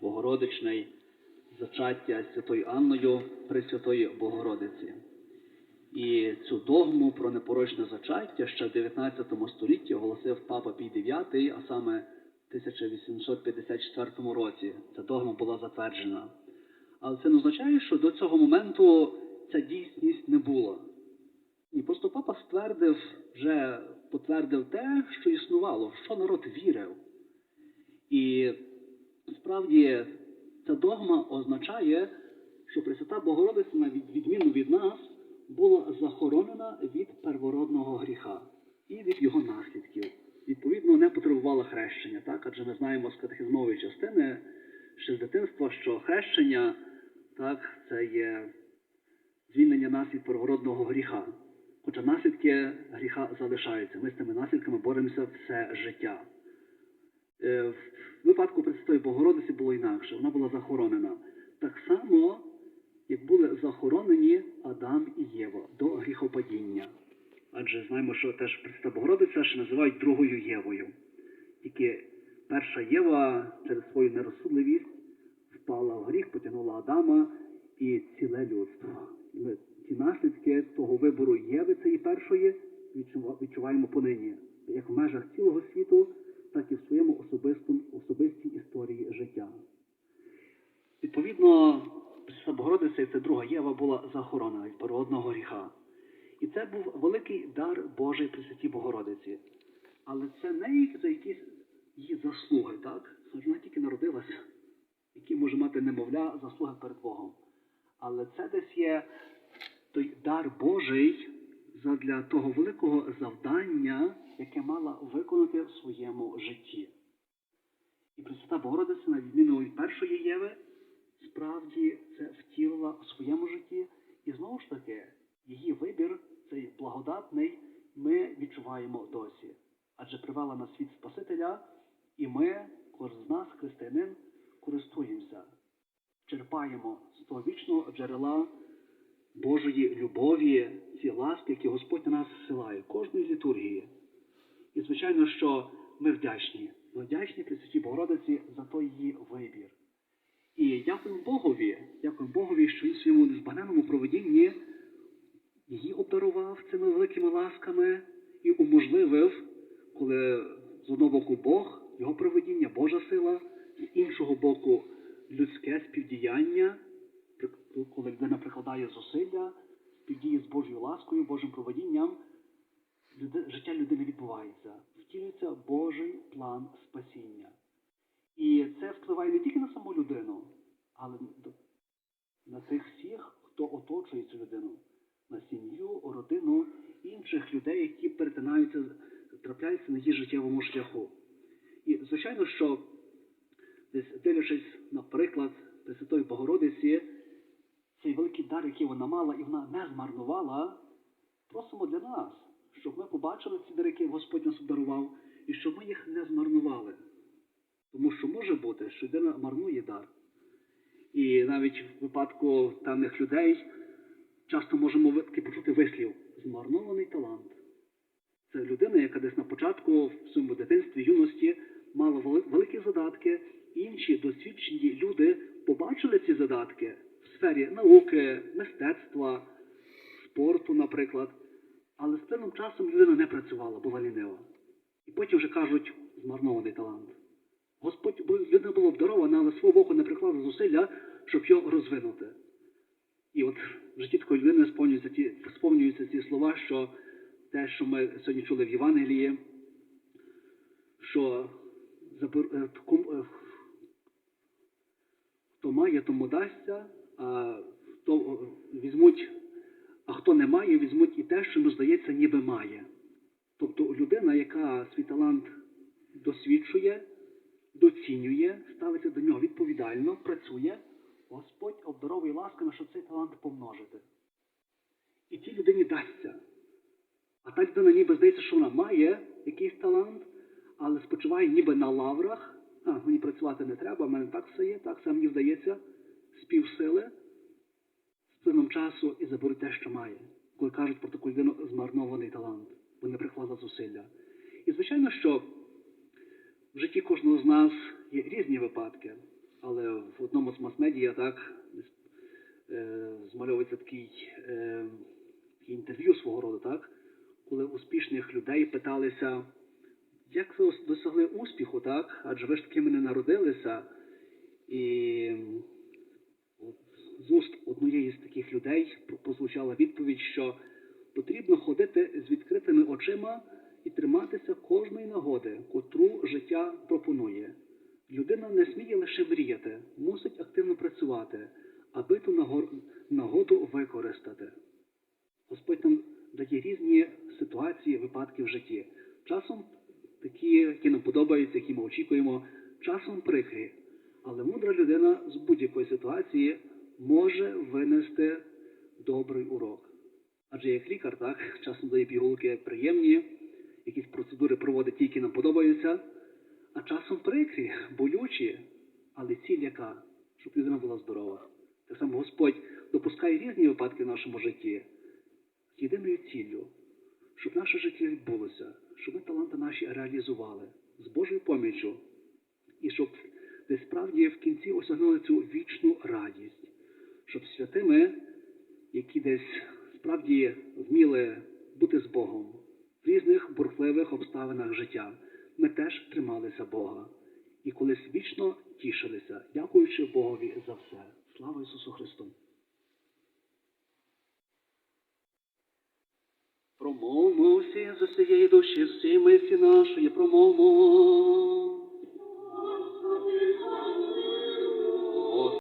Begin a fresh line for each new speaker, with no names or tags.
Богородичний зачаття Святою Анною Пресвятої Богородиці. І цю догму про непорочне зачаття ще в 19 столітті оголосив папа Пій IX, а саме в 1854 році ця догма була затверджена. Але це не означає, що до цього моменту ця дійсність не була. І просто папа ствердив, вже потвердив те, що існувало, в що народ вірив. І справді ця догма означає, що Пресвята Богородиця, від- відміну від нас, була захоронена від первородного гріха і від його наслідків. Відповідно, не потребувала хрещення, так? адже ми знаємо з катехизмової частини ще з дитинства, що хрещення так, це є звільнення нас від первородного гріха. Хоча наслідки гріха залишаються. Ми з цими наслідками боремося все життя. Е, В випадку Пресвятої Богородиці було інакше, вона була захоронена. Так само, як були захоронені Адам і Єва до гріхопадіння. Адже знаємо, що теж Пресвята Богородиця ще називають другою Євою. Тільки перша Єва через свою нерозсудливість впала в гріх, потягнула Адама і ціле людство. І ми ці наслідки того вибору Єви, цієї першої, відчуваємо понині, як в межах цілого світу, так і в своєму особистому, особистій історії життя. Відповідно, Богородиця, і це друга Єва, була захоронена від первородного гріха. І це був великий дар Божий Пресвятій Богородиці. Але це не за якісь її заслуги, так? Вона тільки народилася, які може мати немовля заслуги перед Богом. Але це десь є той дар Божий задля того великого завдання, яке мала виконати в своєму житті. І Пресвята Богородиця, на відміну від першої Єви, справді це втілила в своєму житті. І знову ж таки, її вибір, цей благодатний, ми відчуваємо досі. Адже привела на світ Спасителя, і ми, кожен з нас, християнин, користуємося, черпаємо з того вічного джерела Божої любові, ці ласки, які Господь на нас зсилає, кожної літургії. І, звичайно, що ми вдячні. Ми вдячні Пресвятій Богородиці за той її вибір. І дякуємо Богові, дякуємо Богові, що він своєму незбагненному проведінні її обдарував цими великими ласками і уможливив, коли з одного боку Бог, його проведіння, Божа сила, з іншого боку людське співдіяння, коли людина прикладає зусилля, співдіє з Божою ласкою, Божим проведінням, люди- життя людини відбувається, втілюється Божий план спасіння. І це впливає не тільки на саму людину, але на тих всіх, хто оточує цю людину, на сім'ю, родину, інших людей, які перетинаються, трапляються на її життєвому шляху. І звичайно, що десь дивлячись, наприклад, Пресвятої Богородиці, цей великий дар, який вона мала, і вона не змарнувала, просимо для нас, щоб ми побачили ці дари, які Господь нас обдарував, і щоб ми їх не змарнували. Тому що може бути, що людина марнує дар. І навіть в випадку певних людей часто можемо почути вислів змарнований талант. Це людина, яка десь на початку в своєму дитинстві, юності мала великі задатки. Інші досвідчені люди побачили ці задатки сфері науки, мистецтва, спорту, наприклад. Але з певним часом людина не працювала, була лінива. І потім вже кажуть змарнований талант. Господь людина була обдарована, але свого боку не приклала зусилля, щоб його розвинути. І от в житті такої людини сповнюються ті, сповнюються ці слова, що те, що ми сьогодні чули в Євангелії, що е, е, хто має, тому дасться, е, візьмуть, а хто не має, візьмуть і те, що йому здається, ніби має. Тобто людина, яка свій талант досвідчує, доцінює, ставиться до нього відповідально, працює, Господь обдаровує ласками, щоб цей талант помножити. І цій людині дасться. А та людина ніби здається, що вона має якийсь талант, але спочиває ніби на лаврах. А, мені працювати не треба, в мене так все є, так все мені здається, півсили, з плином часу і заберуть те, що має. Коли кажуть про таку людину змарнований талант, бо не приклала зусилля. І звичайно, що в житті кожного з нас є різні випадки. але в одному з мас-медіа так е, змальовується такий, е, інтерв'ю свого роду, так, коли успішних людей питалися, як ви досягли успіху, так? Адже ви ж такими не народилися. І з уст однієї з таких людей прозвучала відповідь, що потрібно ходити з відкритими очима і триматися кожної нагоди, котру життя пропонує. Людина не сміє лише мріяти, мусить активно працювати, аби ту нагоду використати. Господь нам дає різні ситуації, випадки в житті. Часом такі, які нам подобаються, які ми очікуємо, часом прикрі. Але мудра людина з будь-якої ситуації може винести добрий урок. Адже як лікар, так, часом дає пігулки приємні, якісь процедури проводить ті, які нам подобаються, а часом прикрі, болючі, але ціль яка? Щоб людина була здорова. Так само Господь допускає різні випадки в нашому житті з єдиною ціллю, щоб наше життя відбулося, щоб ми таланти наші реалізували з Божою поміччю, і щоб десь справді в кінці осягнули цю вічну радість, щоб святими, які десь справді вміли бути з Богом в різних бурхливих обставинах життя, ми теж трималися Бога і колись вічно тішилися, дякуючи Богові за все. Слава Ісусу Христу! Промовмо всі з усієї душі, всі мислі нашої, промовмо.